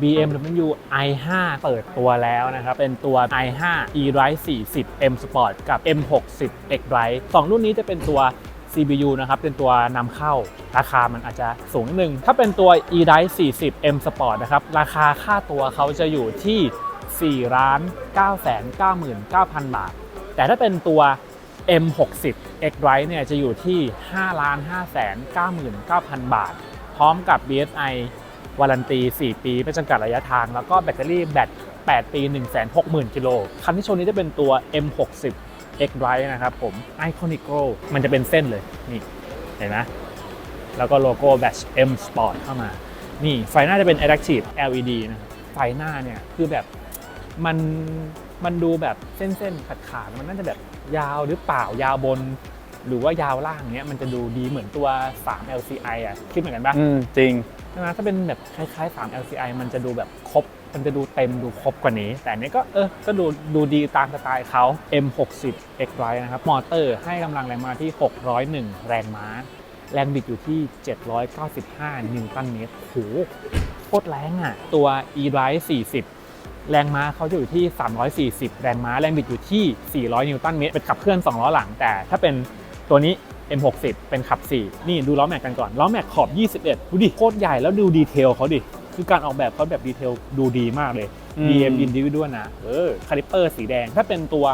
BMW i5 เปิดตัวแล้วนะครับ เป็นตัว i5 e-drive 40 M Sport กับ M60 X-drive สองรุ่นนี้จะเป็นตัว CBU นะครับ เป็นตัวนำเข้าราคามันอาจจะสูงนิดนึง ถ้าเป็นตัว e-drive 40 M Sport นะครับ ราคาค่าตัวเขาจะอยู่ที่4ล้าน999,000 บาท แต่ถ้าเป็นตัว M60 X-drive เนี่ยจะอยู่ที่5ล้าน599,000 บาท พร้อมกับ BSI วารันตี 4 ปีไม่จำกัดระยะทาง แล้วก็แบตเตอรี่แบต 8 ปี 160,000 กิโล คันที่โชว์นี้จะเป็นตัว M60 X Drive นะครับผม Iconic g o มันจะเป็นเส้นเลย นี่ เห็นไหมแล้วก็โลโก้ Batch M Sport เข้ามา นี่ ไฟหน้าจะเป็น Adaptive LED นะไฟหน้าเนี่ยคือแบบมันมันดูแบบเส้นๆขาดๆมันน่าจะแบบยาวหรือเปล่ายาวบน หรือว่ายาวล่างเนี้ยมันจะดูดีเหมือนตัว 3 LCI อะคิดเหมือนกันปะอืมจริง ใช่ไหมถ้าเป็นแบบคล้ายๆ 3 LCI มันจะดูแบบครบ มันจะดูเต็มดูครบกว่านี้ แต่อันนี้ก็เออ ก็ดูดูดีตามสไตล์เขา M60 X Drive นะครับ มอเตอร์ให้กำลังแรงม้าที่ 601 แรงม้า แรงบิดอยู่ที่ 795 นิวตันเมตรโหโคตรแรงอะ ตัว e drive 40 แรงม้าเขาจะอยู่ที่ 340 แรงม้า แรงบิดอยู่ที่ 400 นิวตันเมตร เป็นขับเคลื่อน 2 ล้อหลัง แต่ถ้าเป็น ตัวนี้ M60 เป็นขับ 4 นี่ดูล้อแม็กกันก่อน ล้อแม็กขอบ 21 ดูดิ โคตรใหญ่แล้วดูดีเทลเขาดิ คือการออกแบบเขาแบบดีเทลดูดีมากเลยอืม BM Individual นะ เออ คาลิปเปอร์สีแดง ถ้าเป็นตัว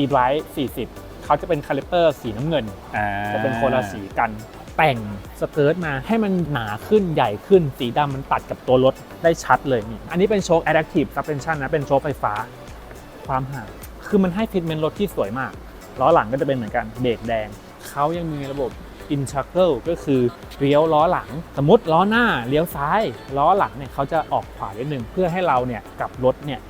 e-drive 40 เขาจะเป็นคาลิปเปอร์สีน้ำเงินอ่าจะเป็นคนละสีกันแต่งสเกิร์ตมาให้มันหนาขึ้นใหญ่ขึ้น สีดำมันตัดกับตัวรถได้ชัดเลยนี่อันนี้เป็นโชค Adaptive Suspension นะ เป็นโชคไฟฟ้า ความห่างคือมันให้ฟิตเมนต์รถที่สวยมาก ล้อหลังก็จะเป็นเหมือนกันเบรกแดง เขายังมีระบบ in c h u c k l e ก็คือเลี้ยวล้อหลัง สมมติล้อหน้าเลี้ยวซ้าย ล้อหลังเนี่ยเขาจะออกขวานิดนึงเพื่อให้เราเนี่ยกลับรถเนี่ย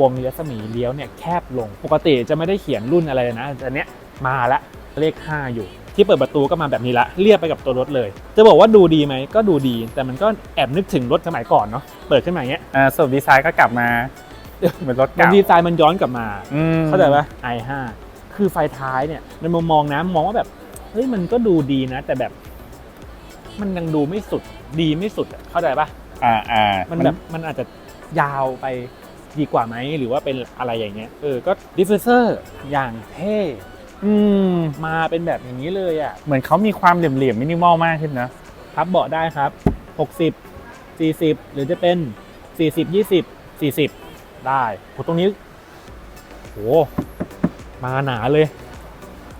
วงเลี้ยวสมีเลี้ยวเนี่ยแคบลง ปกติจะไม่ได้เขียนรุ่นอะไรเลยนะแต่เนี้ยมาละเลข 5 อยู่ ที่เปิดประตูก็มาแบบนี้ละเรียบไปกับตัวรถเลย จะบอกว่าดูดีไหมก็ดูดี แต่มันก็แอบนึกถึงรถสมัยก่อนเนาะเปิดขึ้นมาอย่างเงี้ยอ่าส่วนดีไซน์ก็กลับมาเหมือนรถมันเก่าดีไซน์มันย้อนกลับมาอืมเข้าใจปะ i5 คือไฟท้ายเนี่ยในมุมมองนะมองว่าแบบเฮ้ยมันก็ดูดีนะ แต่แบบ มันยังดูไม่สุดดีไม่สุดอะเข้าใจปะอ่าอ่ามันแบบมันอาจจะยาวไปดีกว่าไหมหรือว่าเป็นอะไรอย่างเงี้ยเออก็ดิฟฟิเซอร์อย่างเท่อืมมาเป็นแบบอย่างนี้เลยอะเหมือนเขามีความเหลี่ยมๆมินิมอลมากขึ้นนะพับเบาะได้ครับ 60 40 หรือจะเป็น 40 20 40 ได้โหตรงนี้โห มาหนาเลย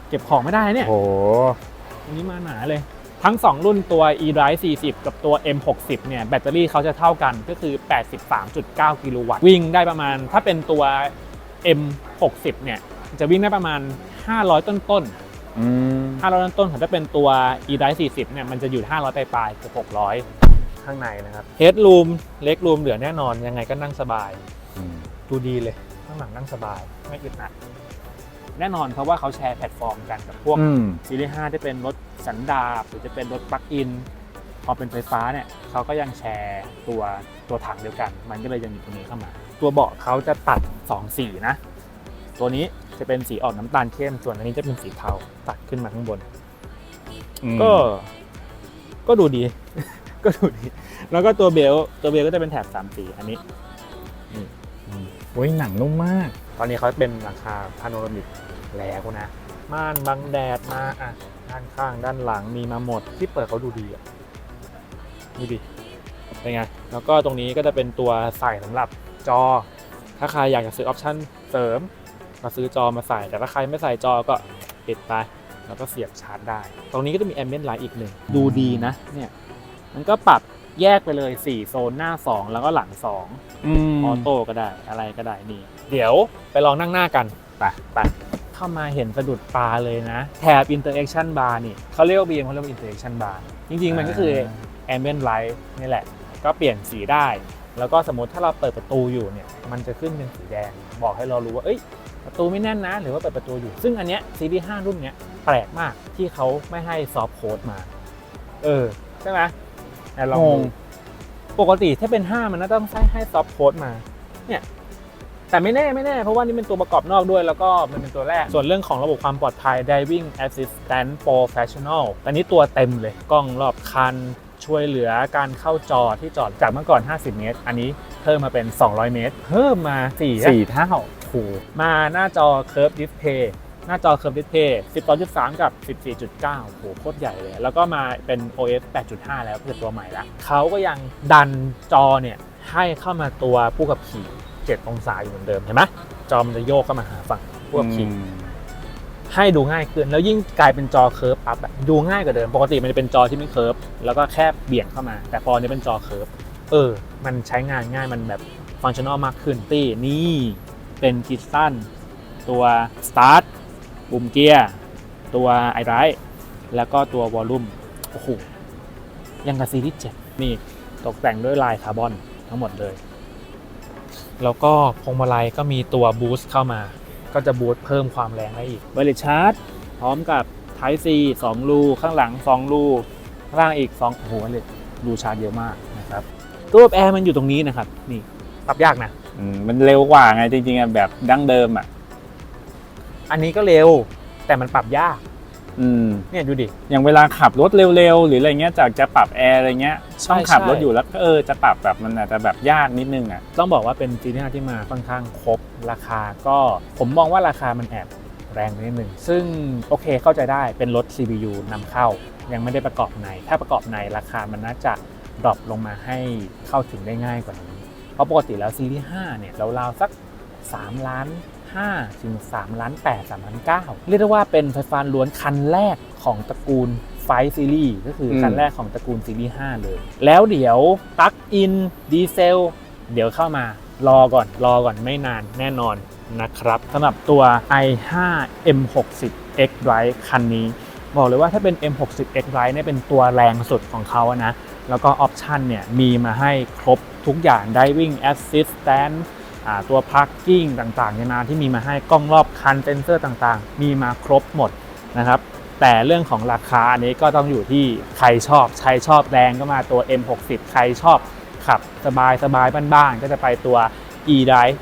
เก็บของไม่ได้เนี่ยโอ้โหตรงนี้มาหนาเลย ทั้ง 2 รุ่นตัว e-drive 40 กับตัว m60 เนี่ยแบตเตอรี่เขาจะเท่ากันก็คือ 83.9 กิโลวัตต์วิ่งได้ประมาณ ถ้าเป็นตัว m60 เนี่ยจะวิ่งได้ประมาณ 500 ต้นๆอืม500ต้นๆถ้าเป็นตัว e-drive 40เนี่ยมันจะอยู่ 500 ปลายๆเกือบ600 ข้างในนะครับ headroom เล็กรูมเหลือแน่นอนยังไงก็นั่งสบาย ดูดีเลย ข้างหลังนั่งสบาย ไม่อึดอัด แน่นอนเพราะว่าเขาแชร์แพลตฟอร์มกันกับพวกอืมซีรีส์5ที่เป็นรถสันดาปหรือจะเป็นรถปลั๊กอินพอเป็นไฟฟ้าเนี่ยเขาก็ยังแชร์ตัวตัวถังเดียวกัน มันก็เลยยังมีตัวนี้เข้ามา ตัวเบาะเขาจะตัด2สีนะ ตัวนี้จะเป็นสีออกน้ำตาลเข้มส่วนอันนี้จะเป็นสีเทาตัดขึ้นมาข้างบน ก็ก็ดูดี ก็ดูดี แล้วก็ตัวเบลต์ตัวเบลต์ก็จะเป็นแถบสามสีอันนี้โอ้ยหนังนุ่มมาก ตอนนี้เขาเป็นราคาพาโนรามิกแล้วนะม่านบังแดดมาอะด้านข้างด้านหลังมีมาหมดที่เปิดเขาดูดีอะนี่ดิเป็นไงแล้วก็ตรงนี้ก็จะเป็นตัวใส่สำหรับจอ ถ้าใครอยากจะซื้อออปชั่นเสริมก็ซื้อจอมาใส่ แต่ถ้าใครไม่ใส่จอก็ปิดไป แล้วก็เสียบชาร์จได้ ตรงนี้ก็จะมีแอมเบียนไลท์อีกหนึ่ง ดูดีนะเนี่ยมันก็ปรับ แยกไปเลย 4 โซนหน้า 2 แล้วก็หลัง 2อืมออโต้ก็ได้อะไรก็ได้นี่ เดี๋ยวไปลองนั่งหน้ากันไปไปเข้ามาเห็นสะดุดตาเลยนะ แถบ interaction bar นี่เขาเรียกว่า BM เขาเรียกว่า interaction bar จริงๆ มันก็คือ ambient light นี่แหละ ก็เปลี่ยนสีได้ แล้วก็สมมติถ้าเราเปิดประตูอยู่เนี่ย มันจะขึ้นเป็นสีแดง บอกให้เรารู้ว่า เอ้ย ประตูไม่แน่นนะ หรือว่าเปิดประตูอยู่ ซึ่งอันเนี้ย CD 5รุ่นเนี้ยแปลกมากที่เขาไม่ให้ซอฟต์โค้ดมา เออ ใช่ไหม ไหนลองงดูงปกติถ้าเป็น 5 มันน่าต้องใช้ให้ซอฟต์โค้ดมา เนี่ย แต่ไม่แน่ไม่แน่ เพราะว่านี่เป็นตัวประกอบนอกด้วย แล้วก็มันเป็นตัวแรก ส่วนเรื่องของระบบความปลอดภัย Driving Assistant Professional อันนี้ตัวเต็มเลย กล้องรอบคันโชช่วยเหลือการเข้าจอที่จอดจากเมื่อก่อน 50 เมตร อันนี้เพิ่มมาเป็น 200 เมตร เพิ่มมา4 สี่เท่าโอ้โหมาหน้าจอ Curve Display หน้าจอ Curve Display 12.3 กับ 14.9 โอ้โหโคตรใหญ่เลย แล้วก็มาเป็น OS 8.5 แล้วเป็นตัวใหม่ละเขาก็ยังดันจอเนี่ยให้เข้ามาตัวผู้ขับขี่ 7 องศาอยู่เหมือนเดิมเห็นไหมจอมันจะโยกเข้ามาหาฝั่งผู้ขับขี่ให้ดูง่ายขึ้นแล้วยิ่งกลายเป็นจอเคิร์ฟปั๊บอะดูง่ายกว่าเดิม ปกติมันจะเป็นจอที่ไม่เคิร์ฟแล้วก็แค่เบี่ยงเข้ามา แต่พอนี้เป็นจอเคิร์ฟเออ มันใช้งานง่ายมันแบบฟังชั่นอลมากขึ้นตี้นี่เป็นคิดสั้นตัว Start ปุ่มเกียร์ตัวไอไรแล้วก็ตัววอลลุ่มโอ้โหยังกับซีรีส์7นี่ตกแต่งด้วยลายคาร์บอนทั้งหมดเลย แล้วก็พวงมาลัยก็มีตัวบูสต์เข้ามา ก็จะบูสต์เพิ่มความแรงได้อีกไวเลสชาร์จพร้อมกับ Type C 2รูข้างหลัง 2 รูข้างล่างอีก2โอ้โหไวเลสรูชาร์จเยอะมากนะครับตัวแอร์มันอยู่ตรงนี้นะครับ นี่ปรับยากนะอืมมันเร็วกว่าไงจริงๆอะแบบดั้งเดิมอะ อันนี้ก็เร็ว แต่มันปรับยากอืม เนี่ยดูดิ อย่างเวลาขับรถเร็วๆ หรืออะไรเงี้ยจากจะปรับแอร์อะไรเงี้ยใช่ต้องขับใช่รถอยู่แล้วก็เออจะปรับแบบมันอาจจะแบบยากนิดนึงอะต้องบอกว่าเป็นจีน่าที่มาค่อนข้างครบราคาก็ผมมองว่าราคามันแอบแรงไปนิดนึง ซึ่งโอเคเข้าใจได้เป็นรถ CPU นำเข้า ยังไม่ได้ประกอบใน ถ้าประกอบในราคามันน่าจะดรอปลงมาให้เข้าถึงได้ง่ายกว่านี้ เพราะปกติแล้วซีรีส์5เนี่ยราวๆสัก 3 ล้าน 5ถึง3ล้าน8 3ล้าน9เรียกได้ว่าเป็นไฟฟ้าล้วนคันแรกของตระกูลไฟซีรีส์ก็คืออมคันแรกของตระกูลซีรีส์5เลย แล้วเดี๋ยวปลั๊กอินดีเซลเดี๋ยวเข้ามารอก่อนรอก่อนไม่นานแน่นอนนะครับสำหรับตัว i5 M60X Drive คันนี้บอกเลยว่าถ้าเป็น M60X Drive เนี่ยเป็นตัวแรงสุดของเขาอะนะ แล้วก็ออปชันเนี่ยมีมาให้ครบทุกอย่าง Driving Assistant อ่า ตัว Parking ต่างๆนานาที่มีมาให้กล้องรอบคันเซนเซอร์ต่างๆ มีมาครบหมดนะครับ แต่เรื่องของราคาอันนี้ก็ต้องอยู่ที่ใครชอบใครชอบแรงก็มาตัว M60 ใครชอบขับสบายสบายๆบ้านๆก็จะไปตัว e-drive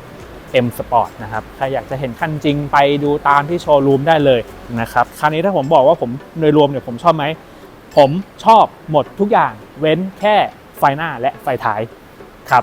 40 M Sport นะครับใครอยากจะเห็นคันจริงไปดูตามที่โชว์รูมได้เลยนะครับคันนี้ถ้าผมบอกว่าผมโดยรวมเนี่ยผมชอบไหม ผมชอบหมดทุกอย่างเว้นแค่ไฟหน้าและไฟท้ายครับ